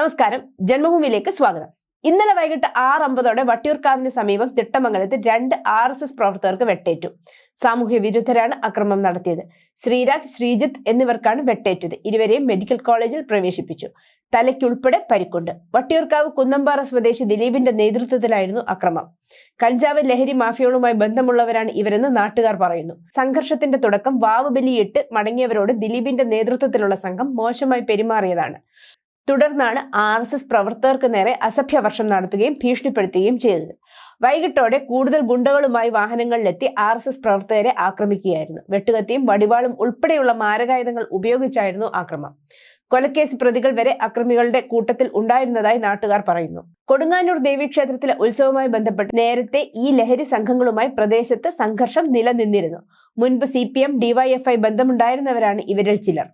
നമസ്കാരം. ജന്മഭൂമിയിലേക്ക് സ്വാഗതം. ഇന്നലെ വൈകിട്ട് ആറ് അമ്പതോടെ വട്ടിയൂർക്കാവിന് സമീപം തിട്ടമംഗലത്ത് രണ്ട് ആർ എസ് എസ് പ്രവർത്തകർക്ക് വെട്ടേറ്റു. സാമൂഹ്യ വിരുദ്ധരാണ് അക്രമം നടത്തിയത്. ശ്രീരാഗ് ശ്രീജിത്ത് എന്നിവർക്കാണ് വെട്ടേറ്റത്. ഇരുവരെയും മെഡിക്കൽ കോളേജിൽ പ്രവേശിപ്പിച്ചു. തലയ്ക്കുൾപ്പെടെ പരിക്കുണ്ട്. വട്ടിയൂർക്കാവ് കുന്നമ്പാറ സ്വദേശി ദിലീപിന്റെ നേതൃത്വത്തിലായിരുന്നു അക്രമം. കഞ്ചാവ് ലഹരി മാഫിയകളുമായി ബന്ധമുള്ളവരാണ് ഇവരെന്ന് നാട്ടുകാർ പറയുന്നു. സംഘർഷത്തിന്റെ തുടക്കം വാവ് ബലിയിട്ട് മടങ്ങിയവരോട് ദിലീപിന്റെ നേതൃത്വത്തിലുള്ള സംഘം മോശമായി പെരുമാറിയതാണ്. തുടർന്നാണ് ആർ എസ് എസ് പ്രവർത്തകർക്ക് നേരെ അസഭ്യവർഷം നടത്തുകയും ഭീഷണിപ്പെടുത്തുകയും ചെയ്തത്. വൈകിട്ടോടെ കൂടുതൽ ഗുണ്ടകളുമായി വാഹനങ്ങളിലെത്തി ആർ എസ് എസ് പ്രവർത്തകരെ ആക്രമിക്കുകയായിരുന്നു. വെട്ടുകത്തിയും വടിവാളും ഉൾപ്പെടെയുള്ള മാരകായുധങ്ങൾ ഉപയോഗിച്ചായിരുന്നു ആക്രമം. കൊലക്കേസ് പ്രതികൾ വരെ അക്രമികളുടെ കൂട്ടത്തിൽ ഉണ്ടായിരുന്നതായി നാട്ടുകാർ പറയുന്നു. കൊടുങ്ങാനൂർ ദേവീക്ഷേത്രത്തിലെ ഉത്സവവുമായി ബന്ധപ്പെട്ട് നേരത്തെ ഈ ലഹരി സംഘങ്ങളുമായി പ്രദേശത്ത് സംഘർഷം നിലനിന്നിരുന്നു. മുൻപ് സി പി എം ഡിവൈഎഫ്ഐ ബന്ധമുണ്ടായിരുന്നവരാണ് ഇവരിൽ ചിലർ.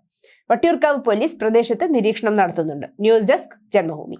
വട്ടിയൂർക്കാവ് പോലീസ് പ്രദേശത്ത് നിരീക്ഷണം നടത്തുന്നുണ്ട്. News desk Janmabhumi.